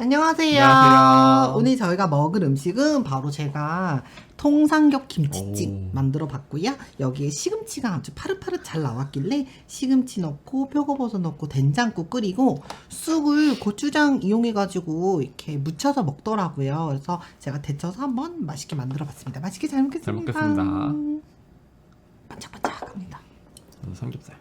안녕하세요. 안녕하세요. 오늘 저희가 먹을 음식은 바로 제가 통삼겹 김치찜 오. 만들어 봤고요. 여기에 시금치가 아주 파릇파릇 잘 나왔길래 시금치 넣고 표고버섯 넣고 된장국 끓이고 쑥을 고추장 이용해가지고 이렇게 무쳐서 먹더라고요. 그래서 제가 데쳐서 한번 맛있게 만들어 봤습니다. 맛있게 잘 먹겠습니다. 잘 먹겠습니다. 반짝반짝합니다. 음, 삼겹살.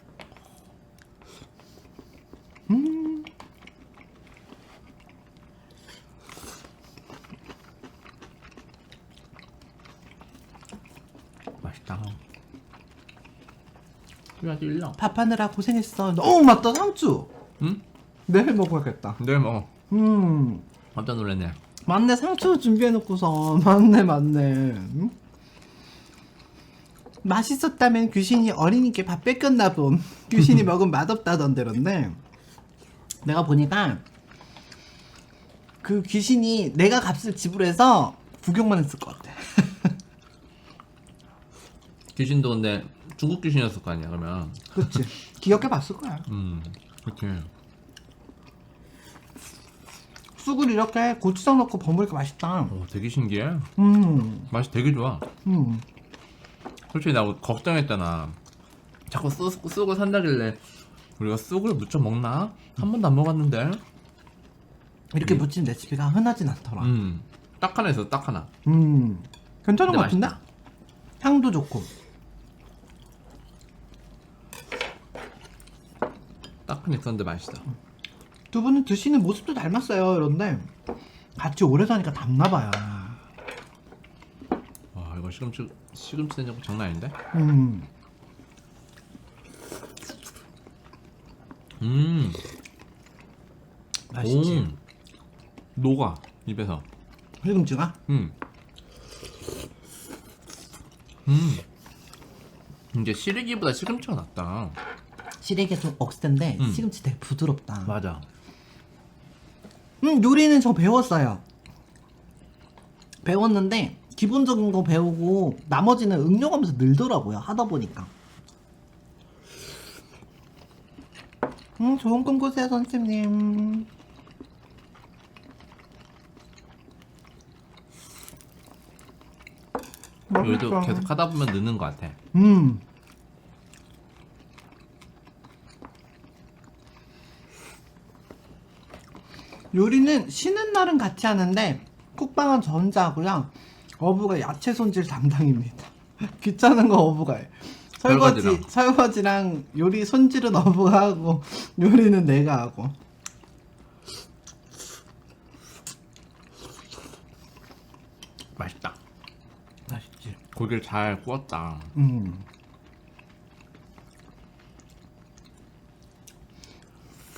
맛있다. 그래야지 일러. 밥하느라 고생했어. 너무 맛다 상추. 응? 내일 먹어야겠다. 네 먹어. 음. 깜짝 놀랐네. 맞네 상추 준비해놓고서 맞네 맞네 응? 맛있었다면 귀신이 어린이께 밥 뺏겼나 봄 귀신이 먹으면 맛없다던데런데 내가 보니까 그 귀신이 내가 값을 지불해서 구경만 했을 것 같아 귀신도 근데 중국 귀신이었을 거 아니야 그러면. 그치 기억해 봤을 거야 음. 그렇게. 쑥을 이렇게 고추장 넣고 버무리니까 맛있다 오, 되게 신기해. 음, 맛이 되게 좋아. 음. 솔직히 나 걱정했잖아. 자꾸 쑥, 쑥을 산다길래 우리가 쑥을 무쳐 먹나? 한 번도 안 먹었는데. 이렇게 음. 무친 레시피가 흔하진 않더라 음. 딱 하나 있어, 딱 하나. 음, 괜찮은 근데 것 같은데? 맛있다. 향도 좋고. 딱 하나 있었는데 맛있어. 두 분은 드시는 모습도 닮았어요. 이런데 같이 오래 사니까 닮나봐요. 와 이거 시금치 시금치 된장국 장난 아닌데? 음, 음. 맛있지. 오. 녹아 입에서. 시금치가 음. 음. 이게 시래기보다 시금치가 낫다. 시래기가 좀 억센데 음. 시금치 되게 부드럽다. 맞아. 음, 요리는 저 배웠어요. 배웠는데 기본적인 거 배우고 나머지는 응용하면서 늘더라고요. 하다 보니까. 음, 좋은 꿈 꾸세요, 선생님. 요리도 맛있다. 계속 하다 보면 느는 것 같아. 음. 요리는 쉬는 날은 같이 하는데 쿡방은 저 혼자 하고요. 어부가 야채 손질 담당입니다. 귀찮은 거 어부가 해. 설거지, 설거지랑. 설거지랑 요리 손질은 어부가 하고 요리는 내가 하고. 맛있다. 맛있지. 고기를 잘 구웠다. 음.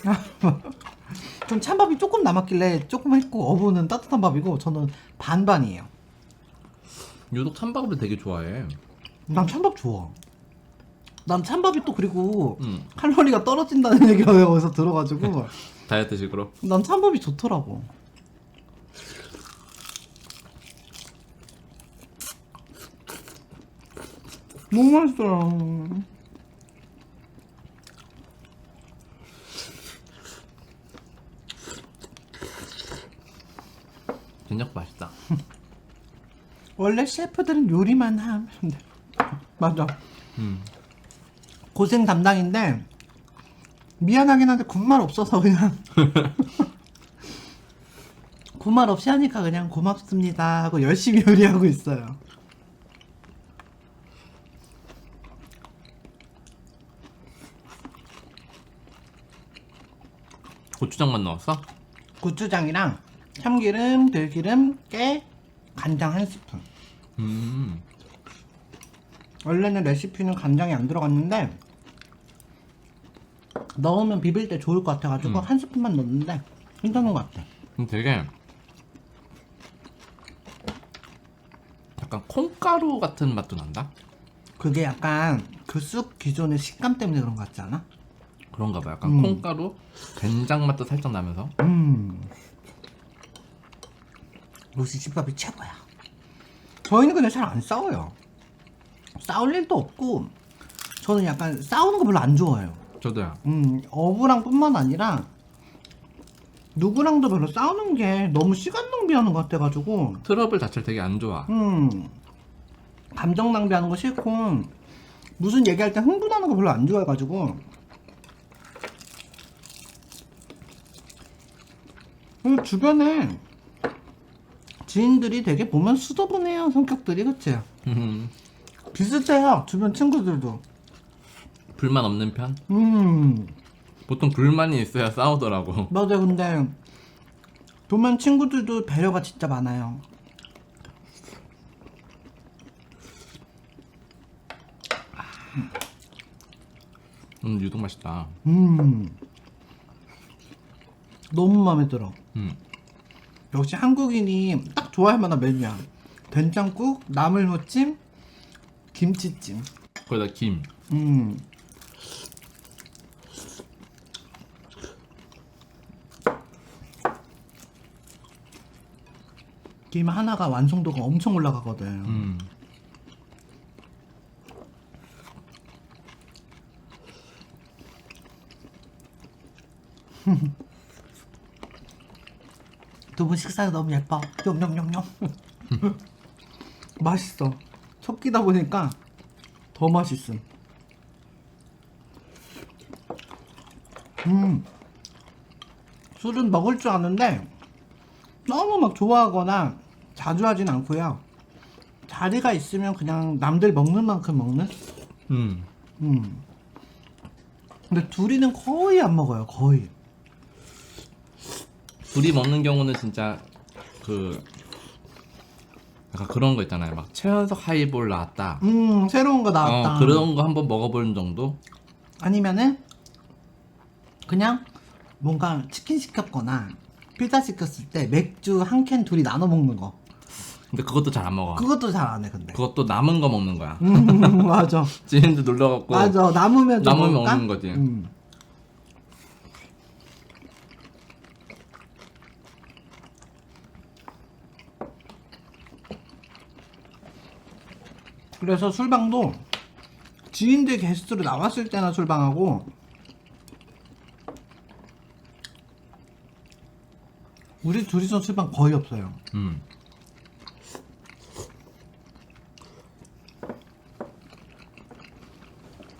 전 찬밥이 조금 남았길래 조금 했고 어부는 따뜻한 밥이고 저는 반반이에요. 유독 찬밥을 되게 좋아해. 난 찬밥 좋아. 난 찬밥이 또 그리고 음. 칼로리가 떨어진다는 얘기가 어디서 들어가지고 다이어트식으로. 난 찬밥이 좋더라고. 너무 맛있어요. 된장국 맛있다. 원래 셰프들은 요리만 하면 돼. 맞아. 음. 고생 담당인데 미안하긴 한데 군말 없어서 그냥 군말 없이 하니까 그냥 고맙습니다 하고 열심히 요리하고 있어요. 고추장만 넣었어? 고추장이랑 참기름, 들기름, 깨, 간장 한 스푼. 음. 원래는 레시피는 간장이 안 들어갔는데 넣으면 비빌 때 좋을 것 같아가지고 음. 한 스푼만 넣었는데 괜찮은 것 같아. 음, 되게 약간 콩가루 같은 맛도 난다. 그게 약간 그 쑥 기존의 식감 때문에 그런 것 같지 않아? 그런가 봐. 약간 음. 콩가루, 된장 맛도 살짝 나면서. 음. 역시 집밥이 최고야. 저희는 그냥 잘안 싸워요. 싸울 일도 없고 저는 약간 싸우는 거 별로 안 좋아해요. 저도요. 음, 어부랑 뿐만 아니라 누구랑도 별로 싸우는 게 너무 시간 낭비하는 것 같아가지고 트러블 자체를 되게 안 좋아. 음 감정 낭비하는 거 싫고 무슨 얘기할 때 흥분하는 거 별로 안 좋아해가지고 그리고 주변에 지인들이 되게 보면 수더분해요 성격들이 그치? 음, 비슷해요 주변 친구들도 불만 없는 편? 음 보통 불만이 있어야 싸우더라고. 맞아 근데 보면 친구들도 배려가 진짜 많아요 음, 유독 맛있다. 음 너무 마음에 들어 음, 역시 한국인이 딱 좋아할 만한 메뉴야. 된장국, 나물무침, 김치찜. 거기다 김. 음. 김 하나가 완성도가 엄청 올라가거든. 음, 두분 식사가 너무 예뻐. 영영영영. 맛있어. 섞이다 보니까 더 맛있음. 음. 술은 먹을 줄 아는데 너무 막 좋아하거나 자주 하진 않고요. 자리가 있으면 그냥 남들 먹는 만큼 먹는? 음. 음. 근데 둘이는 거의 안 먹어요. 거의. 둘이 먹는 경우는 진짜 그 약간 그런 거 있잖아요. 막 최연석 하이볼 나왔다. 음, 새로운 거 나왔다. 어, 그런 거 한번 먹어보는 정도? 아니면은 그냥 뭔가 치킨 시켰거나 피자 시켰을 때 맥주 한 캔 둘이 나눠 먹는 거. 근데 그것도 잘 안 먹어. 그것도 잘 안 해 근데. 그것도 남은 거 먹는 거야. 음, 맞아. 지인들 놀러 갖고 맞아. 남으면 좀 남으면? 먹는 거지. 음. 그래서 술방도 지인들 게스트로 나왔을 때나 술방하고 우리 둘이서 술방 거의 없어요. 음.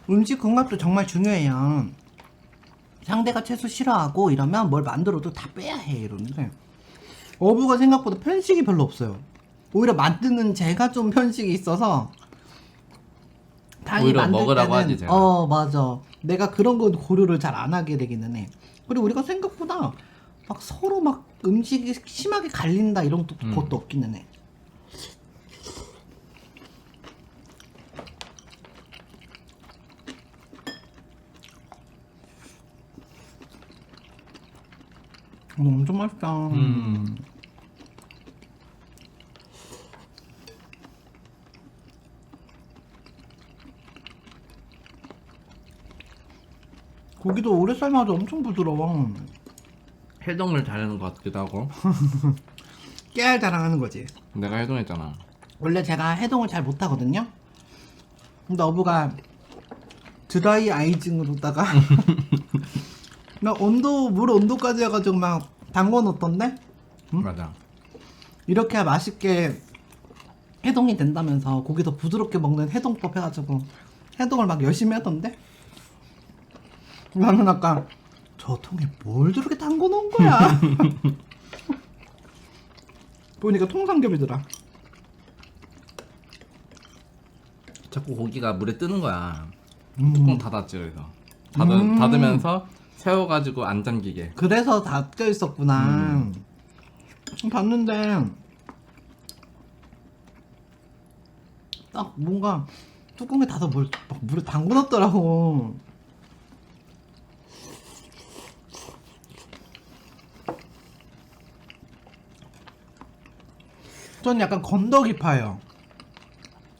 음식 궁합도 정말 중요해요. 상대가 채소 싫어하고 이러면 뭘 만들어도 다 빼야 해 이러는데 어부가 생각보다 편식이 별로 없어요. 오히려 만드는 제가 좀 편식이 있어서 당이 오히려 만들 먹으라고 때는 하지, 제가. 어 맞아 내가 그런 건 고려를 잘 안 하게 되기는 해. 그리고 우리가 생각보다 막 서로 막 음식이 심하게 갈린다 이런 것도, 음. 것도 없기는 해. 어, 엄청 맛있다. 음. 고기도 오래 삶아도 엄청 부드러워. 해동을 잘하는 것 같기도 하고. 깨알 자랑하는 거지. 내가 해동했잖아. 원래 제가 해동을 잘 못하거든요. 근데 어부가 드라이 아이징으로다가 막 온도 물 온도까지 해가지고 막 담궈 놓던데 맞아. 이렇게 맛있게 해동이 된다면서 고기 더 부드럽게 먹는 해동법 해가지고 해동을 막 열심히 하던데 나는 아까 저 통에 뭘 저렇게 담궈 놓은 거야 보니까 통삼겹이더라 자꾸 고기가 물에 뜨는 거야. 음. 뚜껑 닫았지 그래서. 닫, 음. 닫으면서 세워가지고 안 잠기게. 그래서 닫혀 있었구나. 봤는데 딱 뭔가 뚜껑에 닫아 물, 막 물에 담궈놨더라고. 전 약간 건더기파예요.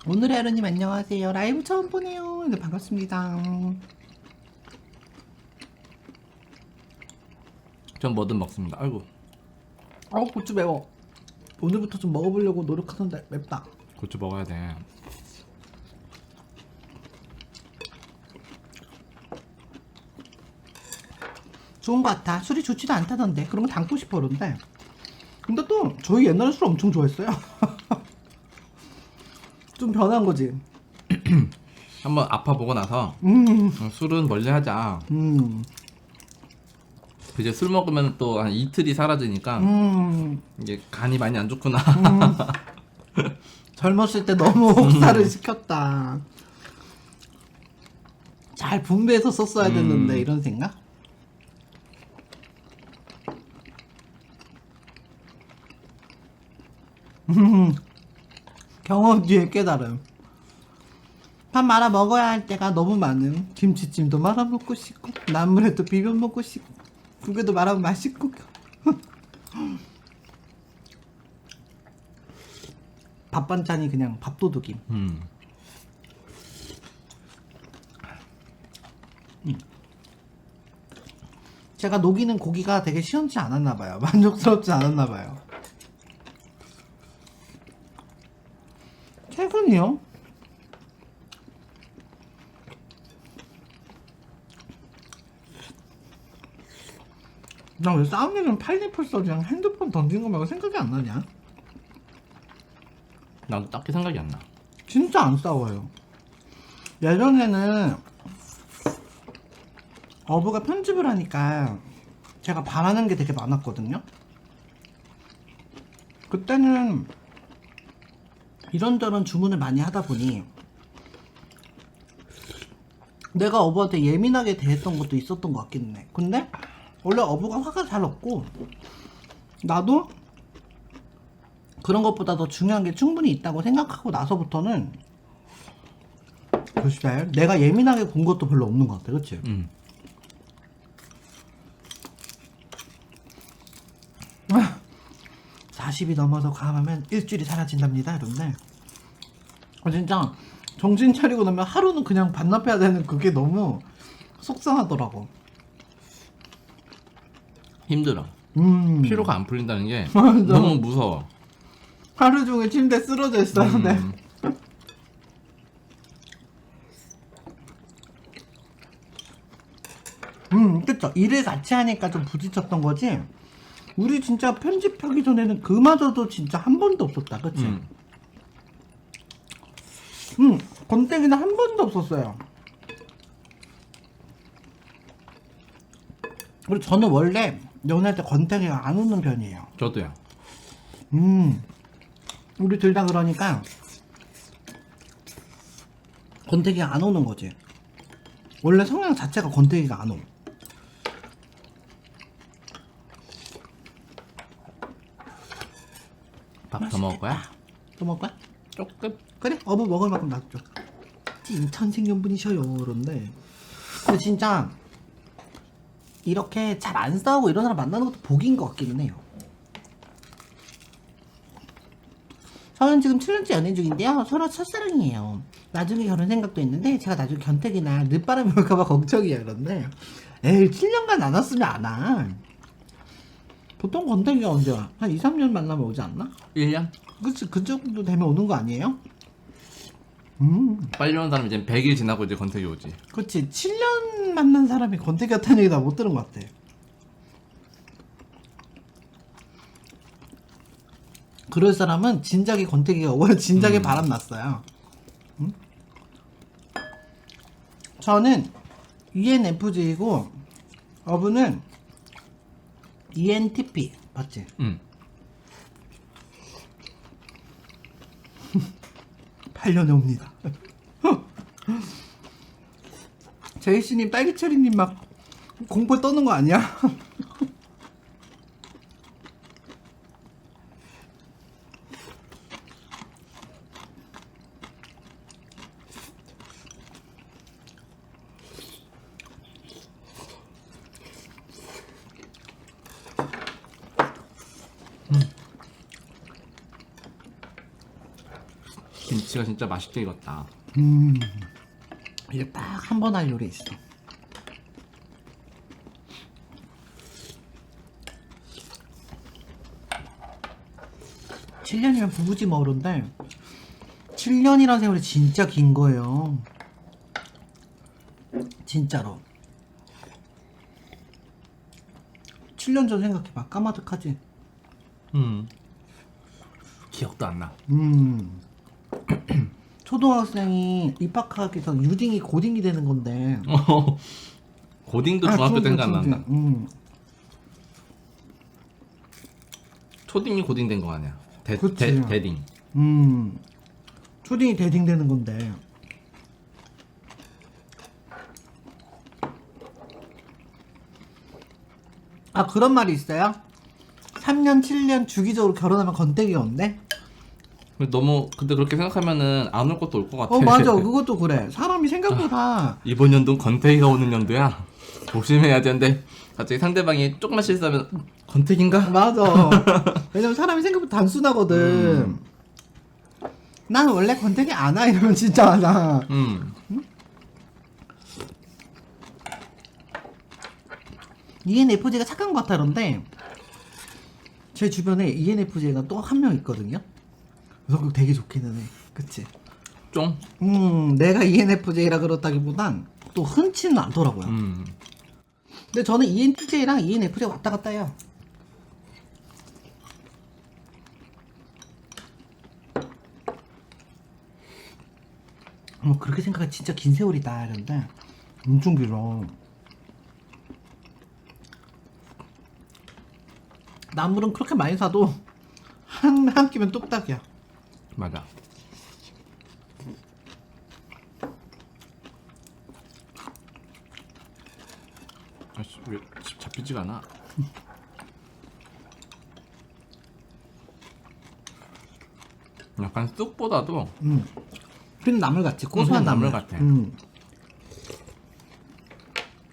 오늘의 하루님 안녕하세요. 라이브 처음 보네요. 네, 반갑습니다. 전 뭐든 먹습니다. 아이고 아우 고추 매워. 오늘부터 좀 먹어보려고 노력하는데 맵다. 고추 먹어야 돼. 좋은 것 같아. 술이 좋지도 않다던데. 그런 거 담고 싶어 그런데. 근데 또 저희 옛날에 술 엄청 좋아했어요. 좀 변한 거지. 한번 아파보고 나서 음, 어, 술은 멀리 하자. 음, 이제 술 먹으면 또 한 이틀이 사라지니까 음. 이게 간이 많이 안 좋구나. 젊었을 때 너무 혹사를 시켰다. 잘 분배해서 썼어야 됐는데 음. 이런 생각? 음, 경험 뒤에 깨달음. 밥 말아 먹어야 할 때가 너무 많음. 김치찜도 말아 먹고 싶고, 나물에도 비벼 먹고 싶고, 국에도 말아 맛있고. 밥 반찬이 그냥 밥도둑임. 음. 제가 녹이는 고기가 되게 시원치 않았나 봐요. 만족스럽지 않았나 봐요. 최근이요? 나 왜 싸움이는 파인애플 써지랑 핸드폰 던진 거 말고 생각이 안 나냐? 나도 딱히 생각이 안 나. 진짜 안 싸워요. 예전에는 어부가 편집을 하니까 제가 바라는 게 되게 많았거든요. 그때는 이런저런 주문을 많이 하다 보니 내가 어부한테 예민하게 대했던 것도 있었던 것 같기는 해. 근데 원래 어부가 화가 잘 없고 나도 그런 것보다 더 중요한 게 충분히 있다고 생각하고 나서부터는 글쎄 내가 예민하게 군 것도 별로 없는 것 같아 그치? 음. 40이 넘어서 감하면 일주일이 사라진답니다 이런데 아, 진짜 정신 차리고 나면 하루는 그냥 반납해야 되는 그게 너무 속상하더라고 힘들어. 음 피로가 안 풀린다는 게. 너무 무서워. 하루 종일 침대에 쓰러져 있었는데 음. 음, 그쵸. 일을 같이 하니까 좀 부딪혔던 거지. 우리 진짜 편집하기 전에는 그마저도 진짜 한 번도 없었다. 그치? 음. 음, 건땡이는 한 번도 없었어요. 그리고 저는 원래 연애할 때 건땡이가 안 웃는 편이에요. 저도요. 음, 우리 둘 다 그러니까 건태기가 안 오는 거지. 원래 성향 자체가 건태기가 안 오. 밥 더 먹을 거야? 또 먹을 거야? 조금. 그래, 어부 먹을 만큼 놔줘. 찐 천생연 분이셔요, 그런데. 근데 진짜 이렇게 잘 안 싸우고 이런 사람 만나는 것도 복인 것 같기는 해요. 저는 지금 7년째 연애 중인데요. 서로 첫사랑이에요. 나중에 결혼 생각도 있는데 제가 나중에 견택이나 늦바람이 올까봐 걱정이에요. 그런데 에이 7년간 안 왔으면 안 와. 보통 건택이가 언제 와? 한 2, 3년 만나면 오지 않나? 1년? 그치 그 정도 되면 오는 거 아니에요? 음 빨리 오는 사람 이제 100일 지나고 이제 건택이 오지. 그치 7년 만난 사람이 건택 같다는 얘기 나 못 들은 것 같아 그럴 사람은 진작에 건택이가 오고 진작에 음. 바람 났어요 음? 저는 ENFJ이고 어부는 ENTP 맞지? 응. 8년에 옵니다. 제이씨님, 딸기체리님 막 공포 떠는 거 아니야? 김치가 진짜 맛있게 익었다. 음, 이게 딱 한 번 할 요리 있어. 칠년이면 부부지 뭐 그런데 7년이라는 세월이 진짜 긴 거예요. 진짜로. 7년 전 생각해봐. 까마득하지? 음. 기억도 안 나. 음. 초등학생이 입학하기 전 유딩이 고딩이 되는 건데. 고딩도 아, 중학교 때 중학교, 생각난다. 중학교. 음. 초딩이 고딩 된 거 아니야? 대, 그치. 대, 대딩. 음. 초딩이 대딩 되는 건데. 아, 그런 말이 있어요? 3년, 7년 주기적으로 결혼하면 건태기 온대? 근데 너무 근데 그렇게 생각하면은 안 올 것도 올 것 같아. 어, 맞아. 그것도 그래. 사람이 생각보다. 이번 연도는 건태기가 오는 연도야. 조심해야 되는데 갑자기 상대방이 조금만 실수하면 음, 건태기인가? 맞아. 왜냐면 사람이 생각보다 단순하거든. 음. 난 원래 건태기 안 와. 이러면 진짜 안 와. 음. ENFJ가 착한 것 같아 그런데 제 주변에 ENFJ가 또 한 명 있거든요. 성격 되게 좋기는 해. 그치? 쫑. 음, 내가 ENFJ라 그렇다기보단 또 흔치는 않더라고요. 음. 근데 저는 ENTJ랑 ENFJ 왔다 갔다 해요. 뭐 그렇게 생각하면 진짜 긴 세월이다 이런데 엄청 길어. 나물은 그렇게 많이 사도 한, 한 끼면 뚝딱이야. 맞아. 아씨 왜집 잡히지가 않아? 약간 쑥보다도 음. 흰 나물 같지 고소한 음, 나물. 나물 같아. 음.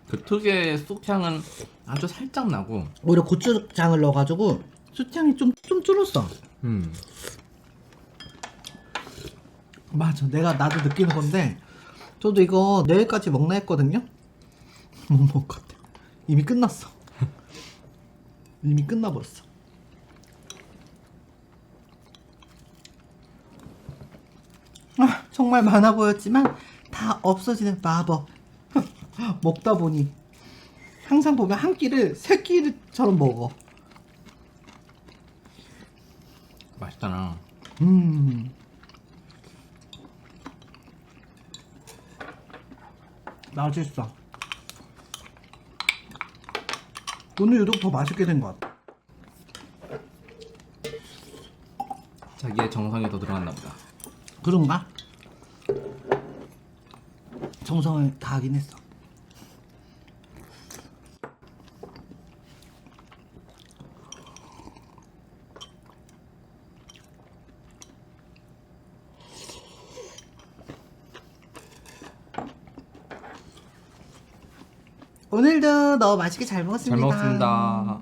그 특유의 쑥향은 아주 살짝 나고 오히려 고추장을 넣어가지고 수향이 좀 좀 줄었어. 음. 맞아. 내가 나도 느끼는 건데 저도 이거 내일까지 먹나 했거든요. 못 먹을 것 같아. 이미 끝났어. 이미 끝나버렸어. 아, 정말 많아 보였지만 다 없어지는 마법. 먹다 보니 항상 보면 한 끼를 세 끼처럼 먹어. 맛있잖아. 음. 맛있어. 오늘 유독 더 맛있게 된 것 같아. 자기의 정성이 더 들어갔나 보다. 그런가? 정성을 다하긴 했어. 오늘도 너무 맛있게 잘잘 먹었습니다. 먹었습니다.